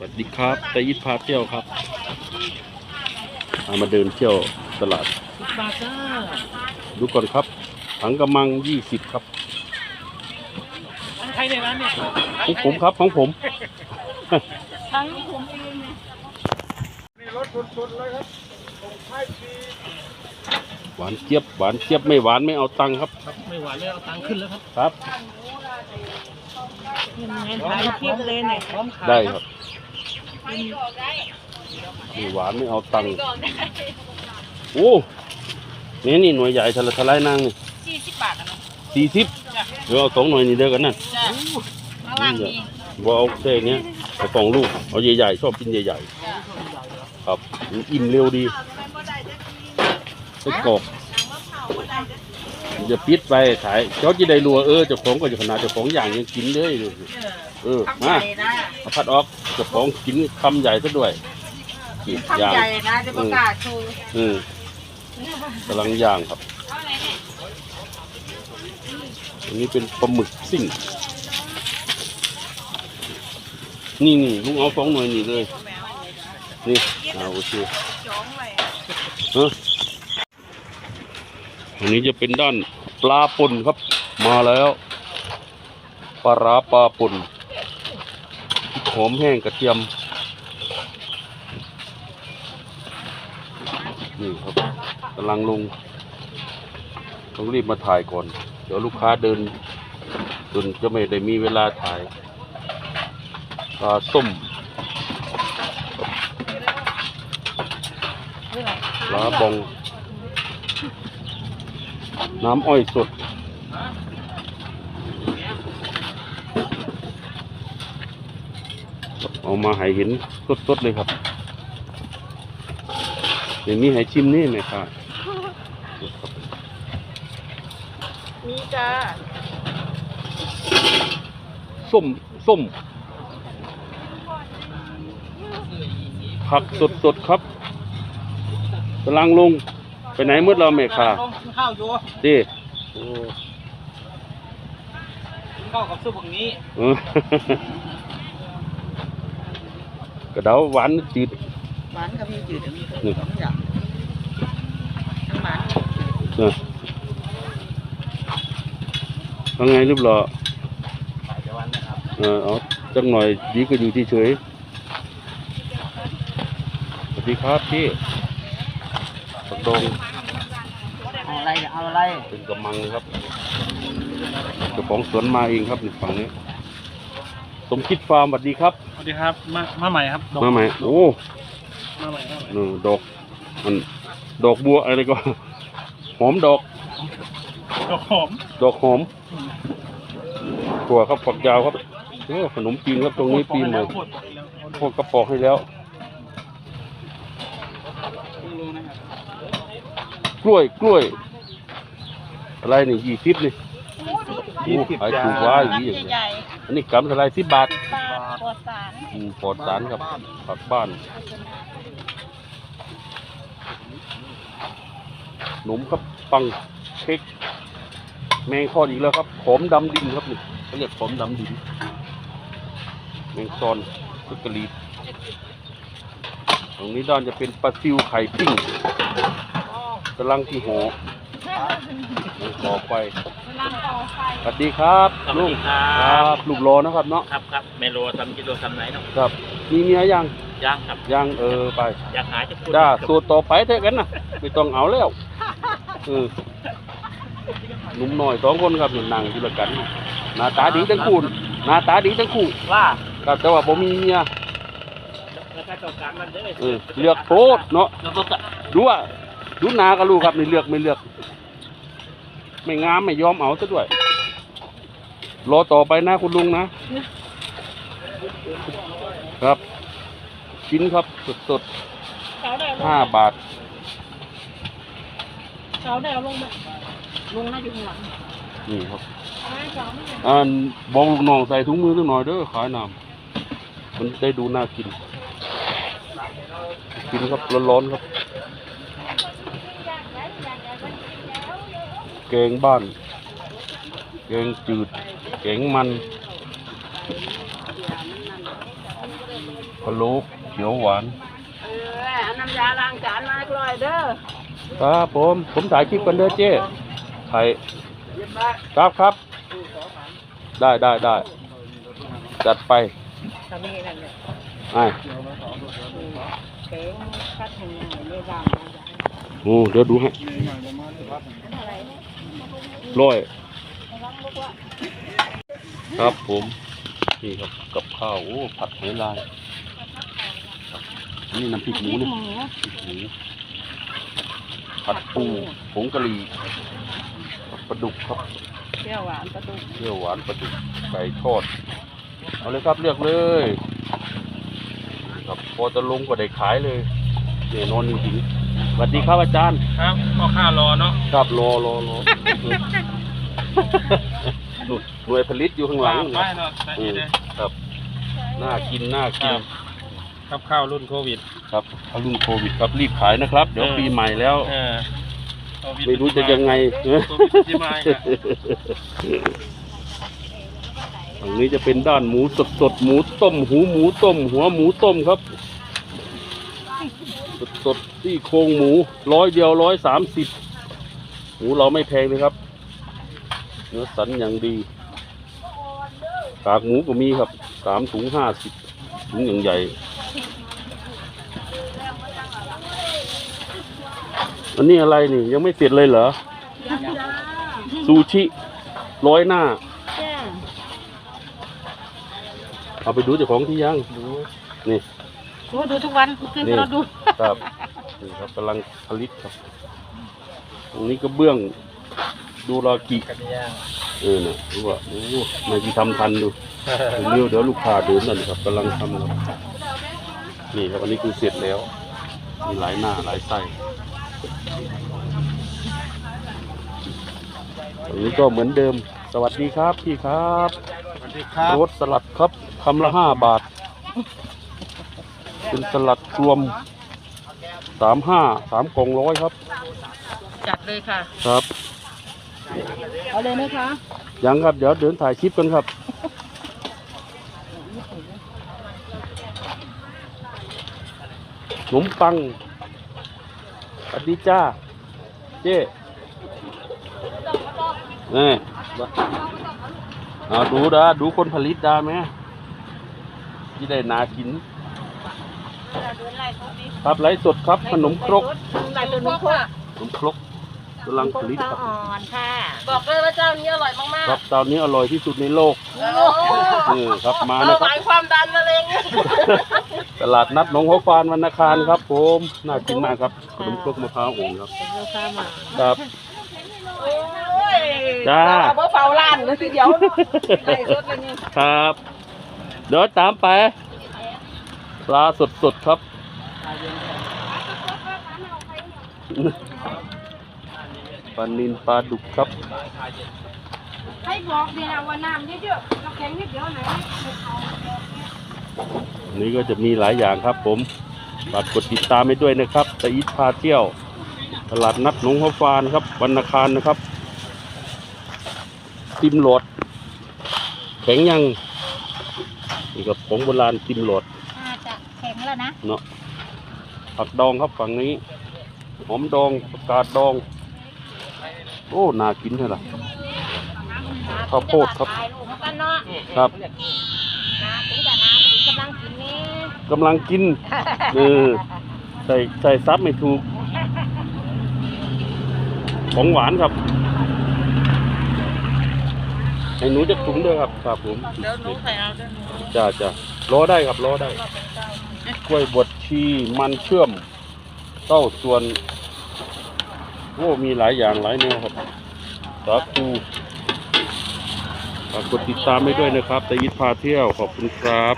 วัสดีครับตายิดพาเที่ยวครับพามาเดินเที่ยวตลาดสิบบาทจ้าดูก่อนครับ ถังกำมังยี่สิบครับใครในร้านเนี่ยของผมครับของผมทั้งผมเองเนี่ยหวานเจี๊ยบหวานเจี๊ยบไม่หวานไม่เอาตังค์ครับครับ ไม่หวานเลยเอาตังค์ขึ้นแล้วครับ ครับถ่ายคลิปเลยเนี่ยพร้อมขายได้ครับ ไม่หวานไม่เอาตังค์โอ้นี่นี่หน่วยใหญ่ทะเลทลายนางนี่สี่สิบบาทอะเนาะสี่สิบเดี๋ยวเอาสองหน่วยนี่เด้อกันนั่นจ้ะข้างล่างมีบ่เอาแค่เนี้ยเอาสองลูกเอาใหญ่ๆชอบกินใหญ่จ้ะๆครับมันอิ่มเร็วดีไส้กรอก จะปิดไปขายเจ้าจะได้รัวเออเจ้าของก็จะขนาดเจ้าของอย่างยังกินเลยเออคำใหมาญ่นะเอาพัดออกเจ้าของกินคำใหญ่ซะด้วยกินย่างคำใหญ่นะจะประกาศโชว์อืมกำลังย่างครับอันนี้เป็นปลาหมึกซิ่ง นี่นี่ลุงเอาสองหน่วยนี่เลย นี่เอาโอเคจ้องไว้ฮะอันนี้จะเป็นด้าน ปลาป่นครับ มาแล้วปลาร้าปลาป่นหอมแห้งกระเทียม นี่ครับกำลังลง ต้องรีบมาถ่ายก่อน เดี๋ยวลูกค้าเดินจนจะไม่ได้มีเวลาถ่ายปลาส้มปลาบอง น้ำอ้อยสด เอามาให้เห็นสดๆเลยครับเดี๋ยวนี้ให้ชิมนี่ไหมครับมีจ้าส้มส้มผักสดสดๆครับกำลังลง ไปไหนมืดเราเมค่ะลงกินข้าวอยู่ดิโอ้กินข้าวกับซุปอย่างนี้เออกระเดาหวานจืด หวานกับมีจืดมีนี่ สองอย่างทั้งหวานเออว่าไงรูปหล่อขายจะวันนะครับเออเอาจังหน่อยดีก็อยู่ที่เฉยสวัสดีครับพี่ตกลง เอาอะไรเอาอะไรเป็นกำมังเลยครับเจ้าของสวนมาเองครับนี่ฝั่งนี้ สมคิดฟาร์มสวัสดีครับสวัสดีครับ มามาใหม่ครับดอกมาใหม่โอ้มาใหม่มาใหม่เออดอกมันดอกบัวอะไรก็ หอมดอก ดอกหอมดอกหอมถั่วครับฝักยาวครับเออขนมจีนครับตรงนี้ปีใหม่โคตรไปแล้วพวกกระปอกให้แล้วรู้นะครับกล้วยกล้วย อะไรนี่ยี่สิบนี่ยี่สิบขายจ้าถูกว่าอย่างนี้อย่างนี้ใหญ่อันนี้กำเท่าไรสิบบาทปลาปลอดสารอืมปลอดสารครับผักบ้านขนมครับปังเค้กแมงทอดอีกแล้วครับขมดำดินครับนี่เขาเรียกขมดำดิน แมงซอนกุกะลีตรงนี้ด้านจะเป็นปลาซิวไข่ปิ้งกำลังที่หอ ต่อไปล่างต่อไฟสวัสดีครับลุงครับลูกรอนะครับเนาะครับครับเมโลทำกิโลทำไหนเนาะครับ มีเมียยังย่างครับยังเออไปอยากหาจะพูดจ้าสูตรต่อไปเถอะกันนะไม่ต้องเอาแล้วเออหนุ่มหน่อยสองคนครับอยู่นั่งอยู่ด้วยกันหน้าตาดีทั้งคู่หน้าตาดีทั้งคู่ว่าครับแต่ว่าผมมีเมียแล้วก็ต้องการมันเด้อเออเลือกโทษเนาะ แล้วก็ดูว่า ดูหนาก็รู้ครับไม่เลือกไม่เลือก ไม่งามไม่ยอมเอาซะด้วย รอต่อไปนะคุณลุงนะ ครับ ชิ้นครับสดเช้าได้ๆห้าบาทเช้าได้ลงมาลงน่าอยู่ข้างหลังนี่ครับไม่เช้าไม่อ่านบอกลูกน้องใส่ถุงมือสักหน่อยเด้อขายน้ำมันได้ดูน่ากิน กินครับร้อนๆครับ แกงบ้าน แกงจืด แกงมันพะโล้เขียวหวาน เออเอาน้ำยาล้างจานมาให้กลอยเด้อครับผม ผมถ่ายคลิปกันเด้อเจ๊ถ่ายครับครับ ได้ได้ได้ จัดไปตอนนี้นั่นแหละไอ้เก๋งคัดให้ยังไงไม่วางโอ้เดี๋ยวดูให้ ร้อยครับผมนี่ครับกับข้าวโอ้ผัดหอยลายครับนี่น้ำพริกหมูนะพริกหมูผัดปูผงกะหรี่ปลาดุกครับเปรี้ยวหวานกระดูกเปรี้ยวหวานปลาดุกไก่ทอดเอาเลยครับเลือกเลยครับพอจะลงก็ได้ขายเลยเนี่ยนอนจริงๆ สวัสดีครับอาจารย์ ครับพ่อข้ารอเนาะครับรอรอรอหน่วยหน่วยผลิตอยู่ข้างหลังไม่เนาะใส่อืมเลยครับ น่ากินน่ากิน ครับข้าวรุ่นโควิด ครับเอารุ่นโควิดครับรีบขายนะครับ เดี๋ยวเออปีใหม่แล้วเออโควิดไม่รู้จะยังไงโควิดที่มาอีกอะฝั่งนี้จะเป็นด้านหมูสดสดๆหมูต้ม หูหมูต้ม หัวหมูต้มครับ สดสดๆที่โครงหมูร้อยเดียวร้อยสามสิบหมูเราไม่แพงเลยครับ เนื้อสันอย่างดีกากหมูก็มีครับสามถุงห้าสิบถุงอย่างใหญ่อันนี้อะไรนี่ยังไม่เสร็จเลยเหรอ ซูชิร้อยหน้าจ้าเอาไปดูเจ้าของที่ยังนี่ ดูดูทุกวันขึ้นนี่ เราดู ครับนี่ครับกำลังผลิตครับตรงนี้ก็เบื้อง ดูรากิกันย่างเออนะรู้ว่าโอ้ไม่ที่ทำทันดูเร็วเดี๋ยวลูกค้าเดินนั่นครับกำลังทำครับนี่ครับอันนี้คือเสร็จแล้ว มีหลายหน้าหลายไส้อันนี้ก็เหมือนเดิม สวัสดีครับพี่ครับ สวัสดีครับรสสลัดครับคำละห้าบาท เป็นสลัดรวมสามห้าสามกล่องร้อยครับ จัดเลยค่ะ ครับเอาเลยไหมคะยังครับเดี๋ยวเดินถ่ายคลิปกันครับ ขนมปังสวัสดีจ้า เจ๊นี่เอาดูดาดูคนผลิตดาไหมที่ได้นากิน ครับไลฟ์สดครับขนมครกไหลตัวนุ๊กขนมครกกำลังผลิตครับอ่อนค่ะ บอกเลยว่าเจ้านี้อร่อยมากครับตอนนี้อร่อยที่สุดในโลกๆโอ้โหนี่ครับมาเบานะหครับวานความดันมะเร็งตลาดนัดหนองหัวฟานวันนาคารครับ ผมน่ากินมากครับขนมครกมะพร้าวโอ่งครับลูกค้ามาครับโอ้ยจ้าเอาเบอร์เฝ้าร้านเลยทีเดียวไล่สดเลยนี่ครับ เดี๋ยวตามไป ปลาสดสดครับ ปลานินปลาดุกครับ ให้บอกดีนะว่าน้ำเยอะๆแข็งนิดเดียวไหนนนี้ก็จะมีหลายอย่างครับผมฝากกดติดตามให้ด้วยนะครับตะอิทพาเที่ยว ตลาดนัดหนองหัวฟานครับ วันาคารนะครับ ติมโหลด แข็งยังนี่กับของโบราณติมโหลด แข็งแล้วนะเนาะผักดองครับฝั่งนี้หอมดองประกาศดอง โอ้น่ากินเท่าไหร่ข้าวโพดครับ ถ่ายรูปกันเนาะครับน้ำถึงกับน้ำกำลังกินนี่กำลังกิน เออ ใส่ใส่ซับไม่ถูก ของหวานครับให้หนูจะถุงด้วยครับ ครับผมเดี๋ยวหนูใส่เอาเดี๋ยวหนูจ้าจ้ารอได้ครับรอได้ กล้วยบดชีมันเชื่อมเต้าส่วนโอ้มีหลายอย่างหลายแนวครับสาคูฝากกดติดตามไว้ด้วยนะครับแต่ยิดพาเที่ยวขอบคุณครับ